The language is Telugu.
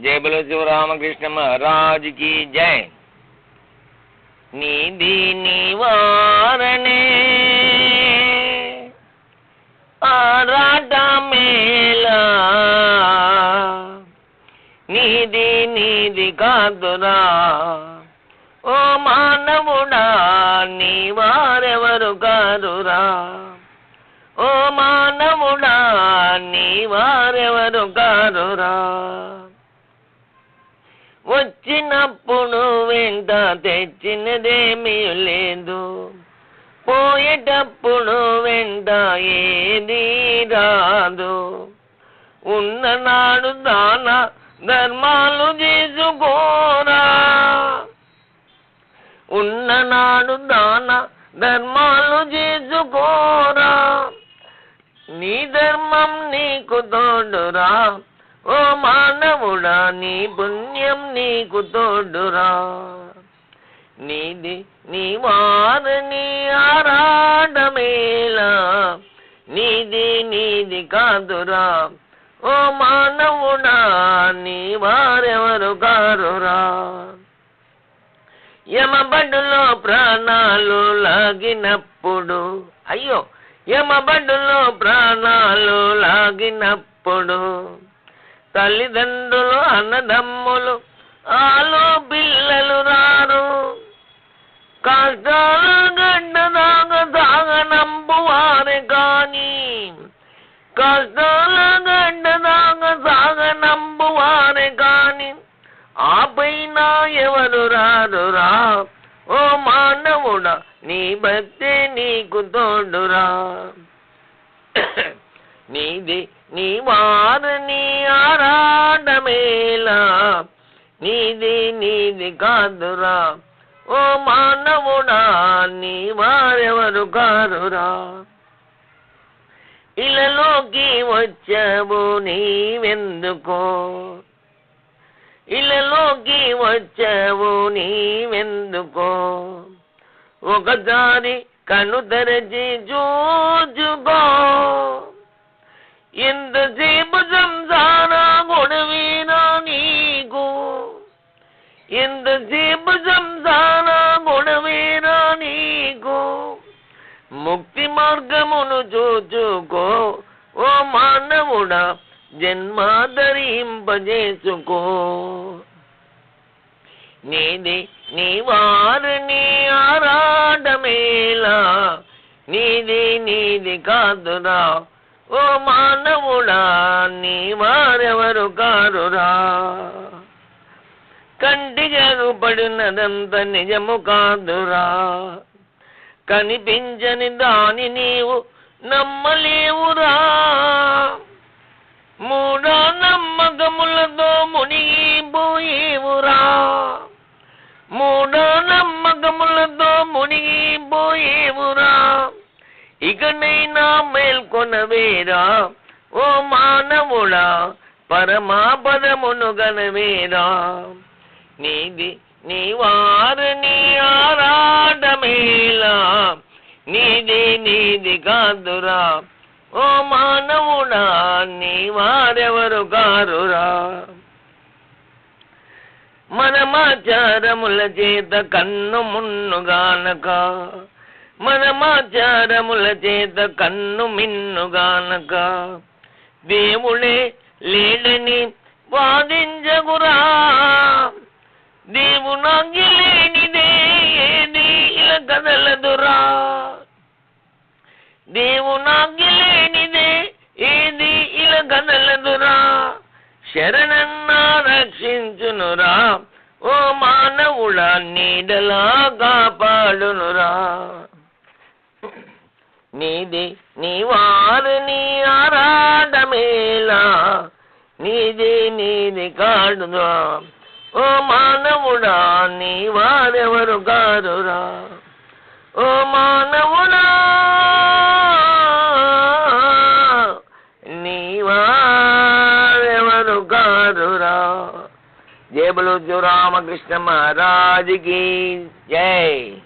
జయ బలో శివరామకృష్ణ మహారాజ్కి జయ నిధి నివారణే. ఆరాట మేళా నిధి నిధి కాదురా. ఓ మానవుడా నీ వారెవరు కాదురా. ఓ మానవుడా నీ వారెవరు కాదురా. వచ్చినప్పుడు వెంట తెచ్చినదేమీ లేదు. పోయేటప్పుడు వెంట ఏది రాదు. ఉన్ననాడు దాన ధర్మాలు చేసుకోరా. ఉన్ననాడు దాన ధర్మాలు చేసుకోరా. నీ ధర్మం నీకు తోడురా. ఓ మానవుడా నీ పుణ్యం నీకు తోడురా. నీది నీ వారిని ఆరాడమేలా. నీది నీది కాదురా. ఓ మానవుడా నీ వారెవరు కారురా. యమబడులో ప్రాణాలు లాగినప్పుడు అయ్యో యమబడులో ప్రాణాలు లాగినప్పుడు తల్లిదండ్రులు అన్నదమ్ములు ఆలో పిల్లలు రారు. కష్టాలు గడ్డ దాగ సాగనంపు వారే కాని కష్టాలు గడ్డ దాగ సాగనంపు వారే కాని ఆ పైన ఎవరు రారురా ఓ మానవుడా నీ భక్తి నీకు తోడురా. నీది నీ వారిని ఆరాడమేలా నీది నీది కాదురా. ఓ మానవుడా నీ వారెవరు కారురా ఇలలోకి వచ్చావు నీవెందుకో. ఇలలోకి వచ్చావు నీవెందుకో. ఒకసారి కను తెరచి చూచుకో. మార్గమును ఓ మానవుడా జన్మాధరింపజేసుకో నీది నీ వారిని ఆరాడమేలా నీది నీది కాదురా ఓ మానవుడా నీ వారెవరు కారురా. కంటికి పడినదంత నిజము కాదురా కనిపించని దాని నీవు నమ్మలేవురా మూఢ నమ్మకములతో మునిగిపోయేవురా మూఢ నమ్మకములతో మునిగిపోయేవురా ఇకనైనా మేల్కొనవేరా ఓ మానవుడా పరమాపదమును గనవేరా నీది నీ వారిని ఆరాటమేలా నీది నీది కాదురా. ఓ మానవుడా నీ వారెవరు కారురా. మనమాచారముల చేత కన్ను మున్నుగానక మనమాచారముల చేత కన్ను మిన్నుగానక దేవుడే లేడని వాదించగురా దేవునాగి లేనిదే ఏది ఇలా కదలదురా. దేవునాగి లేనిదే ఏది ఇలా కదలదురా శరణన్నా రక్షించునురా. ఓ మానవుడా నీడలా కాపాడునురా. నీది నీ వారిని ఆరాటమేలా నీది నీది కాడురా ఓ మానవుడా నీ వారెవరు కారురా? ఓ మానవుడా వారెవరు కారురా జయ బలో రామకృష్ణ మహారాజ్కి జై.